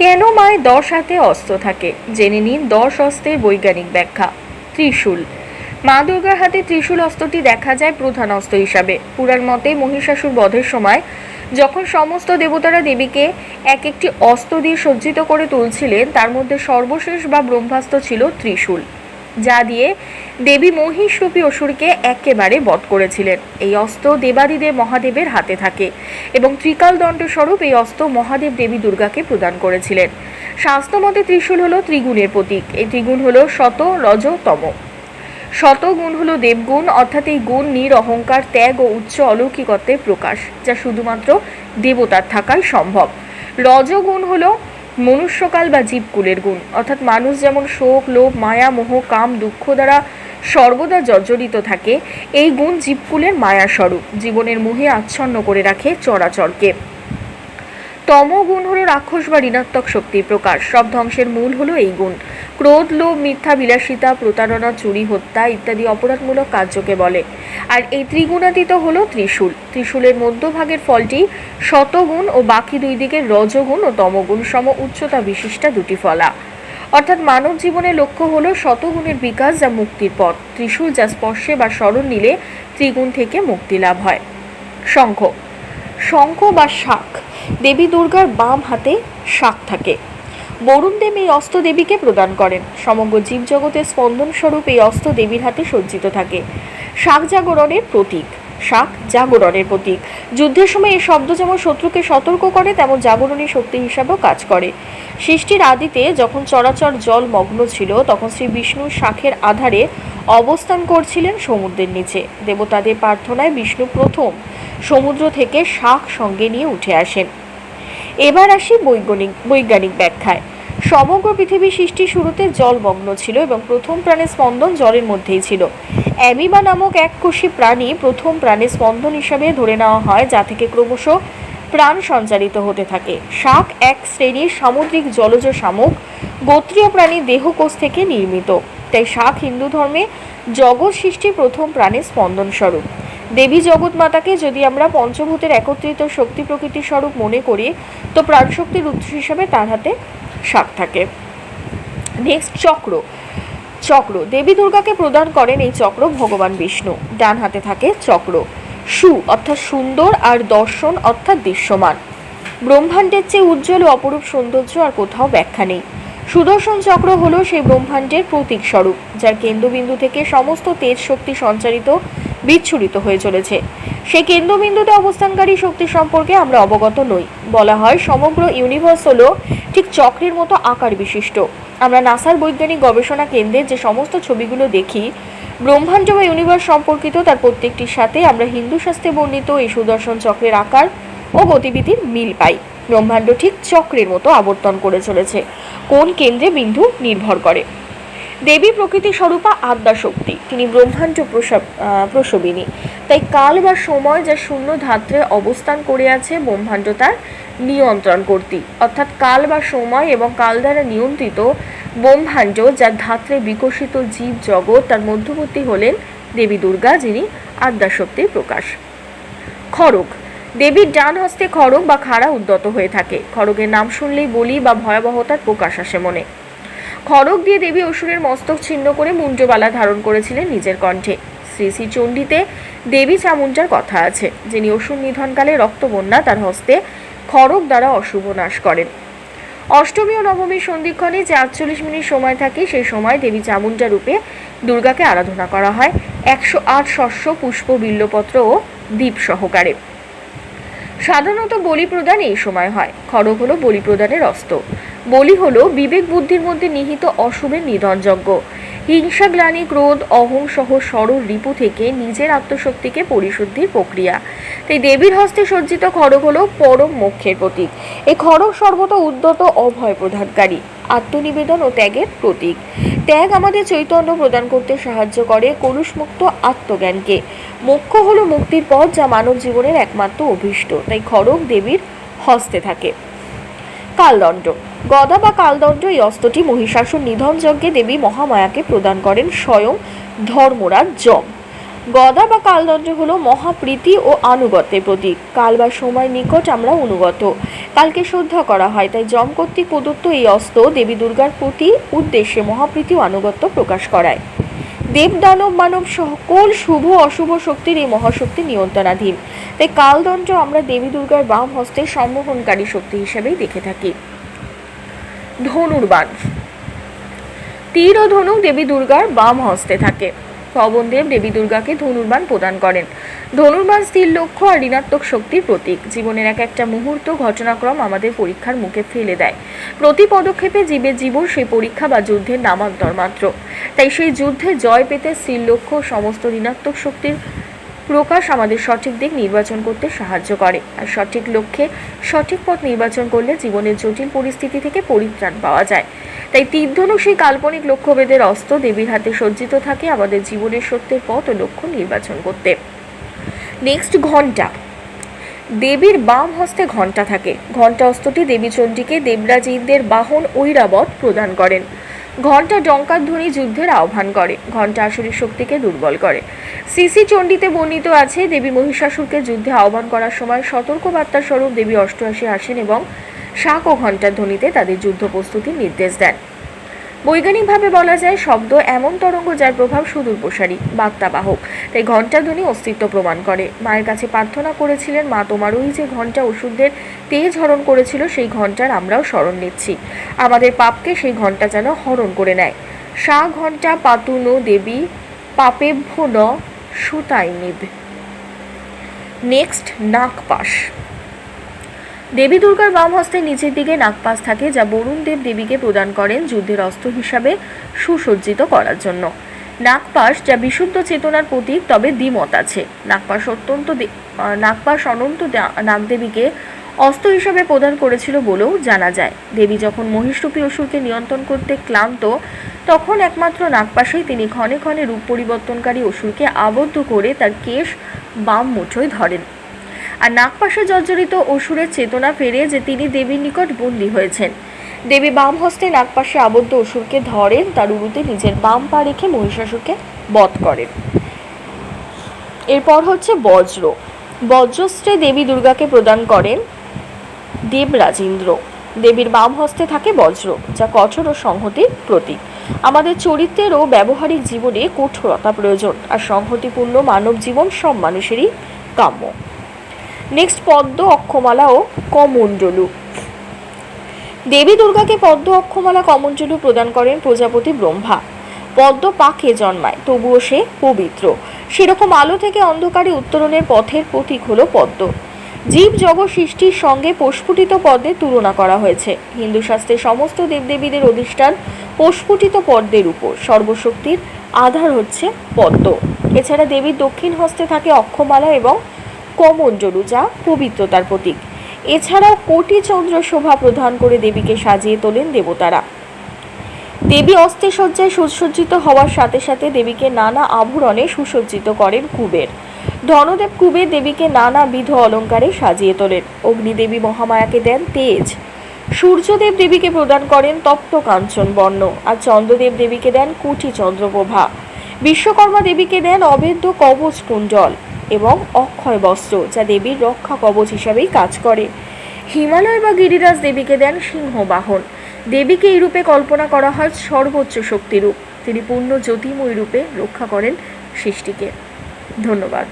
কেন মায় দশ হাতে অস্ত্র থাকে? জেনে নিন দশ অস্ত্রের বৈজ্ঞানিক ব্যাখ্যা। ত্রিশূল। মা দুর্গার হাতে ত্রিশূল অস্ত্রটি দেখা যায় প্রধান অস্ত্র হিসাবে। পুরাণ মতে মহিষাসুর বধের সময় যখন সমস্ত দেবতারা দেবীকে এক একটি অস্ত্র দিয়ে সজ্জিত করে তুলছিলেন, তার মধ্যে সর্বশেষ বা ব্রহ্মাস্ত্র ছিল ত্রিশূল। যা দিয়ে দেবী মহিষরূপী অসুরকে একেবারে বধ করেছিলেন। এই অস্ত্র দেবাদিদেব মহাদেবের হাতে থাকে এবং ত্রিকাল দণ্ড স্বরূপ এই অস্ত্র মহাদেব দেবী দুর্গাকে প্রদান করেছিলেন। শাস্ত্রমতে ত্রিশূল হলো ত্রিগুণের প্রতীক। এই ত্রিগুণ হলো শত রজ তম। শতগুণ হলো দেবগুণ, অর্থাৎ এই গুণ নির অহংকার, ত্যাগ ও উচ্চ অলৌকিকত্বের প্রকাশ, যা শুধুমাত্র দেবতার থাকাই সম্ভব। রজগুণ হলো মনুষ্যকাল বা জীবকুলের গুণ। অর্থাৎ মানুষ যেমন শোক, লোভ, মায়া, মোহ, কাম, দুঃখ দ্বারা সর্বদা জর্জরিত থাকে, এই গুণ জীবকুলের মায়াস্বরূপ। জীবনের মোহে আচ্ছন্ন করে রাখে চরাচরকে। তমগুণ হলো রাক্ষস বা ঋণাত্মক শক্তির প্রকাশ সব ধ্বংসের মূল হলো এই গুণ। ক্রোধ, লোভ, মিথ্যা, বিলাসিতা, প্রতারণা, চুরি, হত্যা ইত্যাদি অপরাধমূলক কার্যকে বলে। আর এই ত্রিগুণাতীত হলো ত্রিশূল। ত্রিশূলের মধ্যভাগের ফলটি শতগুণ ও বাকি দুই দিকের রজগুণ ও তমগুণ সম উচ্চতা বিশিষ্টা দুটি ফলা। অর্থাৎ মানব জীবনের লক্ষ্য হলো শতগুণের বিকাশ যা মুক্তির পথ। ত্রিশূল যা স্পর্শে বা স্মরণ নিলে ত্রিগুণ থেকে মুক্তি লাভ হয়। শঙ্খ। শঙ্খ বা শাক। দেবী দুর্গার বাম হাতে শাক থাকে। বরুণ দেব এই অস্ত্র দেবীকে প্রদান করেন। সমগ্র জীবজগতের স্পন্দন স্বরূপ এই অস্ত্র দেবীর হাতে সজ্জিত থাকে। শাক জাগরণের প্রতীক। শাক জাগরণের প্রতীক। যুদ্ধের সময় এই শব্দ যেমন শত্রুকে সতর্ক করে, তেমন জাগরণী শক্তি হিসাবেও কাজ করে। সৃষ্টির আদিতে যখন চরাচর জল মগ্ন ছিল, তখন শ্রী বিষ্ণু শাখের আধারে অবস্থান করছিলেন সমুদ্রের নিচে। দেবতাদের প্রার্থনায় বিষ্ণু প্রথম সমুদ্র থেকে শাক সঙ্গে নিয়ে উঠে আসেন। এবার আসি বৈজ্ঞানিক বৈজ্ঞানিক ব্যাখ্যায়। সমগ্র পৃথিবী সৃষ্টি শুরুতে জলমগ্ন ছিল এবং প্রথম প্রাণের স্পন্দন জলের মধ্যেই ছিল। অ্যামিবা নামক এক কোষী প্রাণী প্রথম প্রাণের স্পন্দন হিসাবে ধরে নেওয়া হয়, যা থেকে ক্রমশ প্রাণ সঞ্চারিত হতে থাকে। শাক এক শ্রেণির সামুদ্রিক জলজ শামুক, গোত্রীয় প্রাণী দেহকোষ থেকে নির্মিত। তাই শাক হিন্দু ধর্মে জগৎ সৃষ্টির প্রথম প্রাণের স্পন্দন স্বরূপ। দেবী জগৎ মাতাকে যদি আমরা পঞ্চভূতের একত্রিত শক্তি প্রকৃতি স্বরূপ মনে করি, তো প্রাণশক্তির উৎস হিসাবে তার হাতে শাক থাকে। নেক্সট চক্র। চক্র। দেবী দুর্গাকে প্রদান করেন এই চক্র ভগবান বিষ্ণু। ডান হাতে থাকে চক্র। সু, অর্থাৎ সুন্দর, আর দর্শন, অর্থাৎ দৃশ্যমান। ব্রহ্মাণ্ডের চেয়ে উজ্জ্বল ও অপরূপ সৌন্দর্য আর কোথাও ব্যাখ্যা নেই। সুদর্শন চক্র হলো সেই ব্রহ্মাণ্ডের প্রতীক স্বরূপ, যার কেন্দ্রবিন্দু থেকে সমস্ত তেজ শক্তি সঞ্চারিত বিচ্ছুরিত হয়ে চলেছে। সেই কেন্দ্রবিন্দুতে অবস্থানকারী শক্তি সম্পর্কে আমরা অবগত নই। বলা হয়, সমগ্র ইউনিভার্স হলো ঠিক চক্রের মতো আকার বিশিষ্ট। আমরা নাসার বৈজ্ঞানিক গবেষণা কেন্দ্রের যে সমস্ত ছবিগুলো দেখি, ব্রহ্মাণ্ড বা ইউনিভার্স সম্পর্কিত তার প্রত্যেকটির সাথে আমরা হিন্দু শাস্ত্রে বর্ণিত এই সুদর্শন চক্রের আকার ও গতিবিধির মিল পাই। ব্রহ্মাণ্ড ঠিক চক্রের মতো আবর্তন করে চলেছে। কোন কেন্দ্রে বিন্দু নির্ভর করে? দেবী প্রকৃতি স্বরূপা আদ্যা শক্তি। তিনি ব্রহ্মাণ্ড প্রসব প্রসবিনী। তাই কাল বা সময় যা শূন্য ধাত্রে অবস্থান করে আছে ব্রহ্মাণ্ড তার নিয়ন্ত্রণ কর্তৃক অর্থাৎ কাল বা সময় এবং কাল দ্বারা নিয়ন্ত্রিত ব্রহ্মাণ্ড যার ধাত্রে বিকশিত জীব জগৎ, তার মধ্যবর্তী হলেন দেবী দুর্গা, যিনি আদ্যাশক্তির প্রকাশ। খড়গ। দেবীর ডান হস্তে খড়গ বা খাড়া উদ্যত হয়ে থাকে। খড়গের নাম শুনলেই বলি বা ভয়াবহতার প্রকাশ আসে মনে। খড়গ দিয়ে দেবী অসুরের মস্তক ছিন্ন করে মুন্ডবালা ধারণ করেছিলেন নিজের কণ্ঠে। শ্রী শ্রী চণ্ডীতে দেবী চামুণ্ডার কথা আছে, যিনি অসুর নিধনকালে রক্তবন্যা তার হস্তে খড়গ দ্বারা অশুভ নাশ করেন। অষ্টমী ও নবমীর সন্ধিক্ষণে যে আটচল্লিশ মিনিট সময় থাকে, সেই সময় দেবী চামুণ্ডা রূপে দুর্গাকে আরাধনা করা হয়। একশো আট শস্য, পুষ্প, বিল্লপত্র ও দ্বীপ সহকারে। সাধারণত বলি প্রদান এই সময় হয়। খড়গ হলো বলি প্রদানের অস্ত্র। বলি হলো, বিবেক বুদ্ধির মধ্যে নিহিত অশুভের নিধনযজ্ঞ। হিংসা, গ্লানি, ক্রোধ, অহং সহ সরল রিপু থেকে নিজের আত্মশক্তিকে পরিশুদ্ধির প্রক্রিয়া। তাই দেবীর হস্তে সজ্জিত খড়গ হলো পরম মোক্ষের প্রতীক। এই খড়গ সর্বত উদ্যত অভয় প্রধানকারী, আত্মনিবেদন ও ত্যাগের প্রতীক। ত্যাগ আমাদের চৈতন্য প্রদান করতে সাহায্য করে কলুষমুক্ত আত্মজ্ঞানকে। মোক্ষ হলো মুক্তির পথ যা মানব জীবনের একমাত্র অভীষ্ট। তাই খড়গ দেবীর হস্তে থাকে। কালদণ্ড। গদা বা কালদণ্ড এই অস্ত্রটি মহিষাসুর নিধন যজ্ঞে দেবী মহামায়াকে প্রদান করেন স্বয়ং ধর্মরাজ যম। গদা বা কালদণ্ড হলো মহাপ্রীতি ও আনুগত্যের প্রতীক। কাল বা সময় নিকট আমরা অনুগত। কালকে শ্রদ্ধা করা হয়, তাই যম কর্তৃক প্রদত্ত এই অস্ত্র দেবী দুর্গার প্রতি উদ্দেশ্যে মহাপ্রীতি ও আনুগত্য প্রকাশ করায়। দেব দানব মানব সকল শুভ অশুভ শক্তির এই মহাশক্তি নিয়ন্ত্রণাধীন? তাই কালদণ্ড আমরা দেবী দুর্গার বাম হস্তে সম্মোহনকারী শক্তি হিসেবেই দেখে থাকি। ধনুর্বাণ। তীর ও ধনু দেবী দুর্গার বাম হস্তে থাকে। পবনদেব দেবী দুর্গাকে ধনুর্বাণ প্রদান করেন। ধনুর্বাণ স্থির লক্ষ্য আর ঋণাত্মক শক্তির প্রতীক। জীবনের এক একটা মুহূর্ত ঘটনাক্রম আমাদের পরীক্ষার মুখে ফেলে দেয়। প্রতি পদক্ষেপে জীবের জীবন সেই পরীক্ষা বা যুদ্ধের নামান্তর মাত্র। তাই সেই যুদ্ধে জয় পেতে স্থির লক্ষ্য সমস্ত ঋণাত্মক শক্তির প্রকাশ আমাদের সঠিক দিক নির্বাচন করতে সাহায্য করে। আর সঠিক লক্ষ্যে সঠিক পথ নির্বাচন করলে জীবনের জটিল পরিস্থিতি থেকে পরিত্রাণ পাওয়া যায়। তাই তীর্ধনুক সেই কাল্পনিক লক্ষ্যভেদের অস্ত্র দেবীর হাতে সজ্জিত থাকে আমাদের জীবনের সত্যের পথ ও লক্ষ্য নির্বাচন করতে। নেক্সট ঘণ্টা দেবীর বাম হস্তে ঘণ্টা থাকে। ঘণ্টা অস্ত্রটি দেবী চণ্ডীকে দেবরাজ ইন্দ্রের বাহন ঐরাবত প্রদান করেন। ঘণ্টা ডঙ্কার ধ্বনি যুদ্ধের আহ্বান করে। ঘণ্টা আসরের শক্তিকে দুর্বল করে। সিসি চণ্ডীতে বর্ণিত আছে, দেবী মহিষাসুরকে যুদ্ধে আহ্বান করার সময় সতর্কবার্তা স্বরূপ দেবী অষ্টআশী আসেন এবং শাক ও ঘণ্টার ধ্বনিতে তাদের যুদ্ধ প্রস্তুতির নির্দেশ দেন। বৈজ্ঞানিকভাবে বলা যায় শব্দ এমন তরঙ্গ যার প্রভাব সুদূর প্রসারী বার্তাবাহক তাই ঘণ্টাধ্বনি অস্তিত্ব প্রমাণ করে। মায়ের কাছে প্রার্থনা করেছিলেন, মা, তোমার ওই যে ঘণ্টা ওষুধদের তেজ হরণ করেছিল, সেই ঘণ্টার আমরাও স্মরণ নিচ্ছি। আমাদের পাপকে সেই ঘণ্টা যেন হরণ করে নেয়। সা ঘণ্টা পাতুন দেবী পাপেভ্য ন সুতাই নিব। নেক্সট, নাগপাশ। দেবী দুর্গার বাম হস্তের নিচের দিকে নাগপাশ থাকে, যা বরুণ দেব দেবীকে প্রদান করেন যুদ্ধের অস্ত্র হিসাবে সুসজ্জিত করার জন্য। নাগপাশ, যা বিশুদ্ধ চেতনার প্রতীক, তবে দ্বিমত আছে। নাগপাশ অত্যন্ত নাগপাশ অনন্ত নাগদেবীকে অস্ত্র হিসাবে প্রদান করেছিল বলেও জানা যায়। দেবী যখন মহিষরূপী অসুরকে নিয়ন্ত্রণ করতে ক্লান্ত, তখন একমাত্র নাগপাশেই তিনি ক্ষণে ক্ষণে রূপ পরিবর্তনকারী অসুরকে আবদ্ধ করে তার কেশ বাম মুঠোয় ধরেন। আর নাগপাশে জর্জরিত অসুরের চেতনা ফেরে যে তিনি দেবীর নিকট বন্দী হয়েছেন। দেবী বাম হস্তে নাগপাশে আবদ্ধ অসুরকে ধরেন, তার উরুতে নিজের বাম পা রেখে মহিষাসুরকে বধ করেন। এরপর হচ্ছে বজ্র। বজ্রশ্রে দেবী দুর্গাকে প্রদান করেন দেবরাজেন্দ্র। দেবীর বাম হস্তে থাকে বজ্র, যা কঠোর ও সংহতির প্রতীক। আমাদের চরিত্রের ও ব্যবহারিক জীবনে কঠোরতা প্রয়োজন, আর সংহতিপূর্ণ মানব জীবন সব মানুষেরই কাম্য। নেক্সট পদ্ম অক্ষমালা ও কমণ্ডলু। দেবী দুর্গাকে পদ্ম অক্ষমালা, কমণ্ডলু প্রদান করেন প্রজাপতি ব্রহ্মা। পদ্ম পাকে জন্মায়, তবুও সে পবিত্র। সেরকম আলো থেকে অন্ধকারে উত্তরণের পথের প্রতীক হলো পদ্ম। জীব জগৎ সৃষ্টির সঙ্গে প্রস্ফুটিত পদ্মের তুলনা করা হয়েছে। হিন্দু শাস্ত্রে সমস্ত দেবদেবীদের অধিষ্ঠান প্রস্ফুটিত পদ্মের উপর। সর্বশক্তির আধার হচ্ছে পদ্ম। এছাড়া দেবীর দক্ষিণ হস্তে থাকে অক্ষমালা এবং কমঞ্জলু যা পবিত্রতার প্রতীক। এছাড়াও কোটি চন্দ্র শোভা প্রদান করে দেবীকে সাজিয়ে তোলেন দেবতারা। দেবী অস্তে সজ্জায় সুসজ্জিত হওয়ার সাথে সাথে দেবীকে নানা আভরণে সুসজ্জিত করেন কুবের। ধনদেব কুবের দেবীকে নানাবিধ অলঙ্কারে সাজিয়ে তোলেন। অগ্নিদেবী মহামায়াকে দেন তেজ। সূর্যদেব দেবীকে প্রদান করেন তপ্ত কাঞ্চন বর্ণ। আর চন্দ্রদেব দেবীকে দেন কুটি চন্দ্রপ্রভা বিশ্বকর্মা দেবীকে দেন অভেদ্য কবচ কুণ্ডল। এবং অক্ষয় বস্ত্র যা দেবীর রক্ষা কবচ হিসাবেই কাজ করে। হিমালয় বা গিরিরাজ দেবীকে দেন সিংহ বাহন দেবীকে এই রূপে কল্পনা করা হয় সর্বোচ্চ শক্তিরূপ। তিনি পূর্ণ জ্যোতিময় রূপে রক্ষা করেন সৃষ্টিকে। ধন্যবাদ।